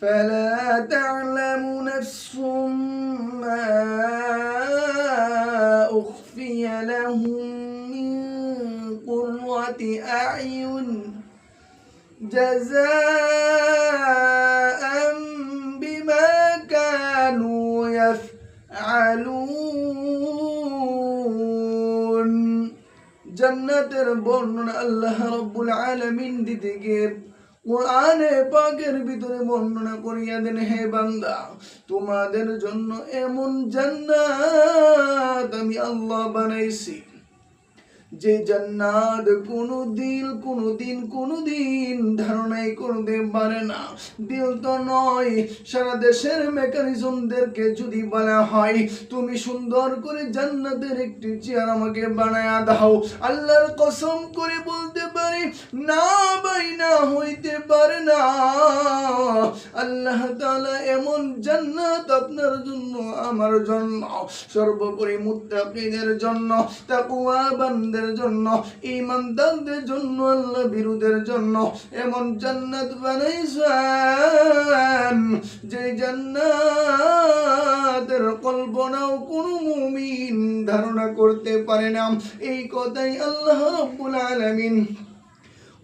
فلا تعلم نفس ما أخفي لهم من قرة أعين جزاء بما كانوا يفعلون. جنات ربنا الله رب العالمين دي, دي কোরআনে পাকের ভিতরে বর্ণনা করিয়া দেন, হে বান্দা, তোমাদের জন্য এমন জান্নাত আমি আল্লাহ বানাইছি। যে জান্নাত কোনো দিল, কোনো দিন কোনো দিন ধারণাই করতে পারে না। দিল তো নয়, সারা দেশের মেকানিজমদেরকে যদি বলা হয়, তুমি সুন্দর করে জান্নাতের একটি চেয়ার আমাকে বানায়া দাও। আল্লাহর কসম করে বলতে পারি, না ভাই, না হইতে পারে না। আল্লাহ তাআলা এমন জান্নাত আপনার জন্য, আমার জন্য, সর্বোপরি মুত্তাকিদের জন্য তাকওয়া বান্দার জন্য, ঈমানদারদের জন্য, আল্লাহ বিরুদের জন্য, এমন জান্নাত বানাইছেন যে জান্নাতের কল্পনাও কোনো মুমিন ধারণা করতে পারে না। এই কথাই আল্লাহ রাব্বুল আলামিন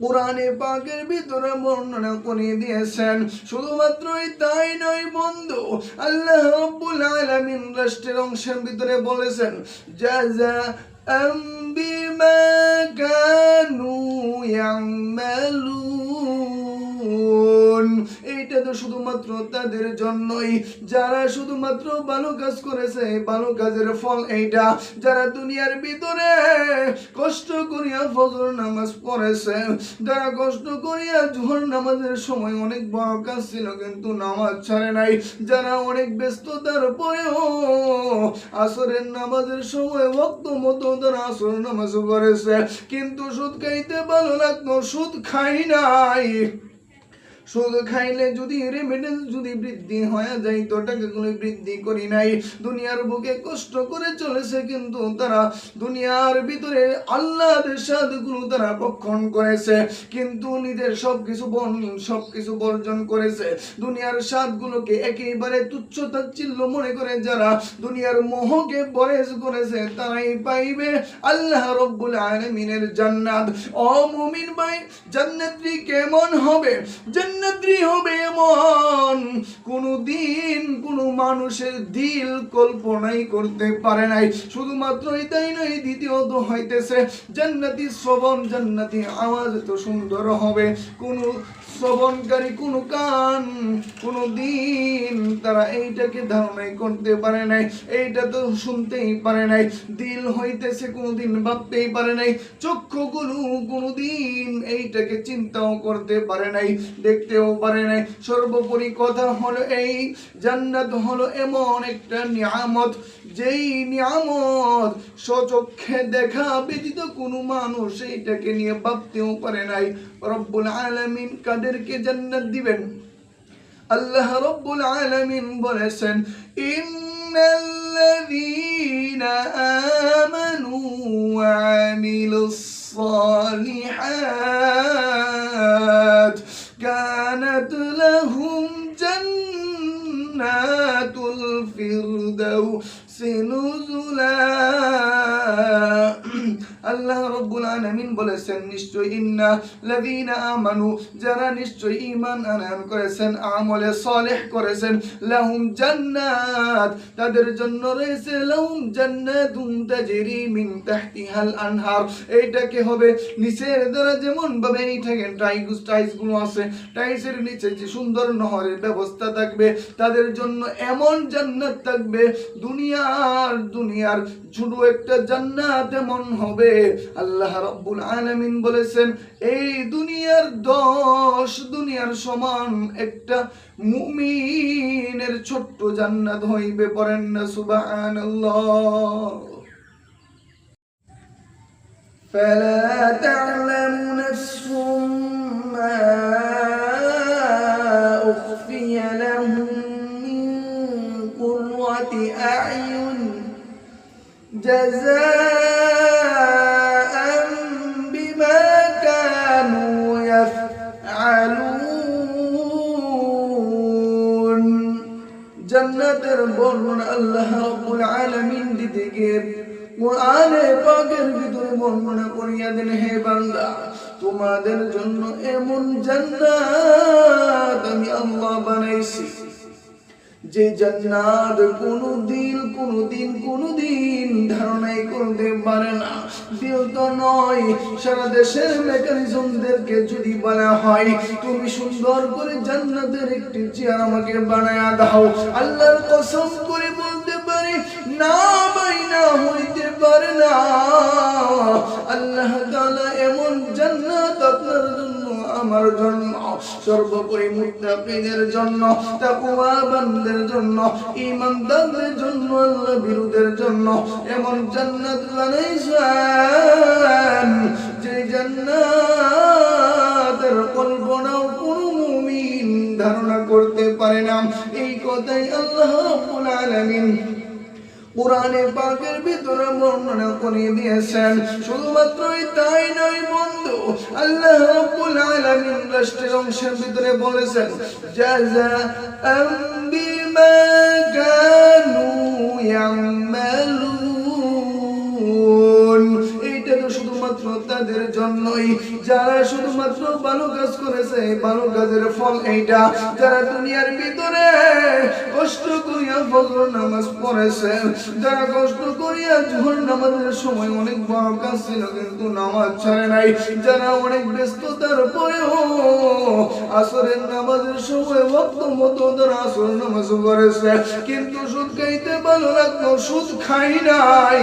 কোরআনে পাকের ভিতরে বর্ণনা করে দিয়েছেন। শুধুমাত্রই তাই নয় বন্ধু, আল্লাহ রব্বুল আলামিন রাষ্ট্রের অংশের ভিতরে বলেছেন, জাযা আম বিমা কানু ইয়ামালুন এইটা তো শুধুমাত্র তাদের জন্যই, যারা শুধুমাত্র ভালো কাজ করেছে, ভালো কাজের ফল এইটা, যারা দুনিয়ার ভিতরে কষ্ট করিয়া ফজর নামাজ পড়েছে, যারা কষ্ট করিয়া জোহর নামাজের সময় অনেক বড় কাজ ছিল, কিন্তু নামাজ ছাড়ে নাই, যারা অনেক ব্যস্ততার পরেও আসরের নামাজের সময় ভক্ত মতো তারা আসর নামাজ করেছে কিন্তু সুদ খাইতে ভালো লাগতো, সুদ খাই নাই। খাইলে যদি যদি বৃদ্ধি হয়ে যায়, তো টাকাগুলো বৃদ্ধি করি নাই। দুনিয়ার বুকে কষ্ট করে চলেছে কিন্তু তারা। দুনিয়ার ভিতরে আল্লাহর স্বাদগুলো তারা ভক্ষণ করেছে, কিন্তু নিজের সব কিছু বন সব কিছু বর্জন করেছে। দুনিয়ার স্বাদগুলোকে একেবারে তুচ্ছ তাচ্ছিল্য মনে করে যারা দুনিয়ার মোহকে বরেজ করেছে, তারাই পাইবে আল্লাহ রব্বুল আলামিনের জান্নাত। ও মুমিন ভাই, জান্নাতটি কেমন হবে? জান্নাতটি হবে এমন কোনো দিন কোনো মানুষের দিল কল্পনাই করতে পারে নাই। শুধুমাত্র এটাই নয়, দ্বিতীয়ত হইতেছে, জান্নাতি শ্রবণ, জান্নাতি আওয়াজ তো সুন্দর হবে। কোনো শ্রবণকারী, কোনো কান কোনো দিন তারা এইটাকে ধারণাই করতে পারে নাই। এইটা তো শুনতেই পারে নাই। দিল হইতেছে, কোনোদিন ভাবতেই পারে নাই। চক্ষুগুলো কোনোদিন এইটাকে চিন্তাও করতে পারে নাই, দেখতেও পারে নাই। সর্বোপরি কথা হলো এই, জান্নাত হলো এমন একটা নিয়ামত, যেই নিয়ামত সচক্ষে দেখা ব্যতীত কোনো মানুষ এইটাকে নিয়ে ভাবতেও পারে নাই। রব্বুল আলামিন কাদেরকে জান্নাত দিবেন? আল্লাহ রব্বুল আলামিন বলেছেন, ইন্নাল্লাযীনা আমানু ওয়া আমিলুস সালিহাত কানাত লাহুম জান্নাতুল ফিরদাউসি নুজুলা আল্লাহ রব্বুল আলামিন বলেছেন নিশ্চয় ইন্না লাযীনা আমানু, যারা নিশ্চয় ঈমান আনয়ন করেছেন, আমলে সালেহ করেছেন, লাহুম জান্নাত, তাদের জন্য রয়েছে লাহুম জান্নাতুন তাজরি মিন তাহতিহাল আনহার। এইটাকে হবে নিচের দ্বারা যেমন ভাবে এই থাকে টাইগুস টাইসগুলো আছে, টাইসের নিচে যে সুন্দর নহরের ব্যবস্থা থাকবে, তাদের জন্য এমন জান্নাত থাকবে, দুনিয়ার দুনিয়ার ছোট একটা জান্নাত এমন হবে। আল্লাহ রাব্বুল আলামিন বলেছেন এই দুনিয়ার দশ দুনিয়ার সমান একটা মুমিনের ছোট্ট জান্নাত হইবে পড়েন না সুবহানাল্লাহ فلا تعلم نفس ما أخفي لهم من قرة أعين جزاء يفعلون জান্নাতের বর্ণনা আল্লাহ রাব্বুল আলামিন দিতে গিয়ে কোরআনে পাকের ভিতরে বর্ণনা করিয়া দেন হে বান্দা তোমাদের জন্য এমন জান্নাত আমি আল্লাহ বানাইছি যে জান্নাত কোনদিন কোনদিন কোনদিন ধারণাই করতে পারে না। দিল তো নয়, সারা দেশের মেকানিজমদেরকে যদি বলা হয়, তুমি সুন্দর করে জান্নাতের একটি চেয়ার আমাকে বানায়া দাও। আল্লাহর কসম করে বলতে পারি, না ভাই, না হইতে পারে না। আল্লাহ তাআলা এমন জান্নাত আপনার আমার জন্য সর্বোপরি মুত্তাকিদের জন্য তাকওয়া বান্দাদের জন্য, ঈমানদারদের জন্য আল্লাহ বিরুদের জন্য, এমন জান্নাত বানাইছেন যে জান্নাতের কল্পনাও কোন মুমিন ধারণা করতে পারে না। এই কথাই আল্লাহ রাব্বুল আলামিন কোরআনে পাকের ভিতরে বর্ণনা করে দিয়েছেন শুধুমাত্রই তাই নয় বন্ধু, আল্লাহ রাব্বুল আলামিন রাষ্ট্রের অংশের ভিতরে বলেছেন যা বিমা কানু ইয়ামালুন তাদের জন্যই যারা শুধুমাত্র ভালো কাজ করেছে ভালো কাজের ফল এইটা। যারা দুনিয়ার ভিতরে কষ্ট করিয়া ফজর নামাজ পড়েছে, যারা কষ্ট করিয়া জোহর নামাজের সময় অনেক বড় কাজ ছিল, কিন্তু নামাজ ছাড়ে নাই। যারা অনেক ব্যস্ততার পরেও আসরের নামাজের সময় ভক্ত মতো তারা আসর নামাজ করেছে কিন্তু সুদ খাইতে ভালো লাগতো সুদ খাই নাই।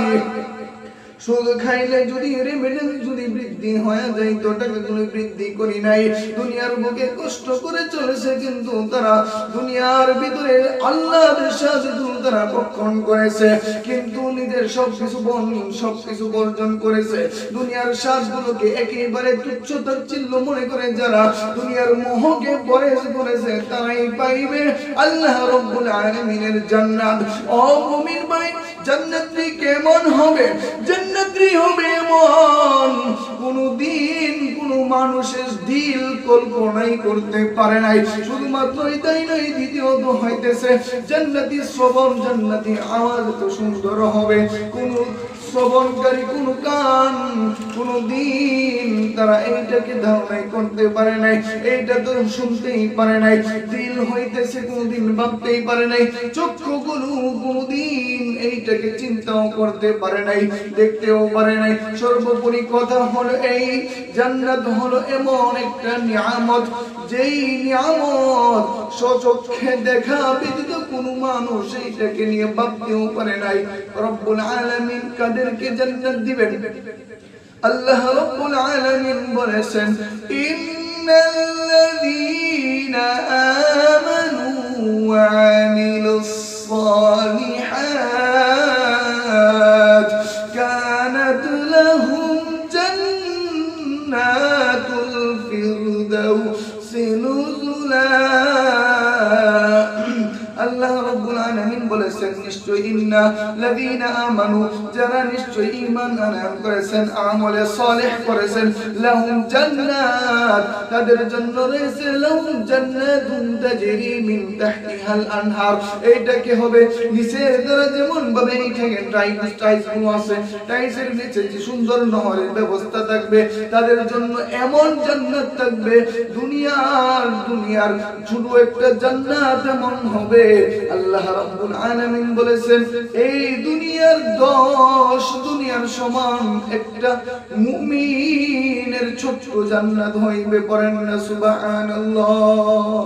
সুদ খাইলে যদি রেমিটেন্স যদি বৃদ্ধি হয়ে যায়, তো টাকাগুলো বৃদ্ধি করি নাই। দুনিয়ার বুকে কষ্ট করে চলেছে কিন্তু তারা, দুনিয়ার ভিতরে আল্লাহর সাথে তারা ভক্ষণ করেছে। কিন্তু নিজের সবকিছু বন, সবকিছু বর্জন করেছে। দুনিয়ার স্বাদগুলোকে একেবারে তুচ্ছ তাচ্ছিল্য মনে করে যারা দুনিয়ার মোহকে পরেশ করেছে, তারাই পাইবে আল্লাহ রব্বুল আলামিনের জান্নাত। ও মুমিন ভাই জান্নাতি কেমন হবে? জান্নাতি হবে এমন কোনদিন কোন মানুষের দিল কল্পনাই করতে পারে নাই। শুধুমাত্র এটাই নয় দ্বিতীয়ত হইতেছে, জান্নাতি শ্রবণ, জান্নাতি আওয়াজ তো সুন্দর হবে। কোন শ্রবণকারী, কোন কান কোন দিন তারা এইটাকে ধারণাই করতে পারে নাই। এইটা তো শুনতেই পারে নাই। দিল হইতেছে, কোনদিন ভাবতেই পারে নাই। চক্ষুগুলো কোনদিন এইটাকে চিন্তাও করতে পারে নাই, দেখতেও পারে নাই। সর্বোপরি কথা হলো এই, জান্নাত হলো এমন একটা নিয়ামত, যেই নিয়ামত সচক্ষে দেখা ব্যতীত কোনো মানুষ এইটাকে নিয়ে ভাবতেও পারে নাই। রব্বুল আলামিন কাদেরকে জান্নাত দিবেন? আল্লাহ রব্বুল আলামিন বলেছেন, ইন্নাল্লাযীনা আমানু ওয়া আমিলুস সালিহাত আল্লাহ রাব্বুল আলামিন বলেছেন, নিশ্চয় ইন্না লাযীনা যারা নিশ্চয় ঈমান আনয়ন করেছেন, আমলে সালেহ করেছেন, লাহুম জান্নাত। তাদের জন্য রয়েছে লাহুম জান্নাতুন তাজরি মিন তাহতিহাল আনহার। হবে? নিচের দ্বারা যেমন ভাবে টাইস টাইসগুলো আছে টাইসের নিচে যে সুন্দর নহরের ব্যবস্থা থাকবে, তাদের জন্য এমন জান্নাত থাকবে, দুনিয়ার দুনিয়ার একটা জান্নাত এমন হবে। আল্লাহ রাব্বুল আলামিন বলেছেন, এই দুনিয়ার দশ দুনিয়ার সমান একটা মুমিনের ছোট্ট জান্নাত হইবে পড়েন না সুবহানাল্লাহ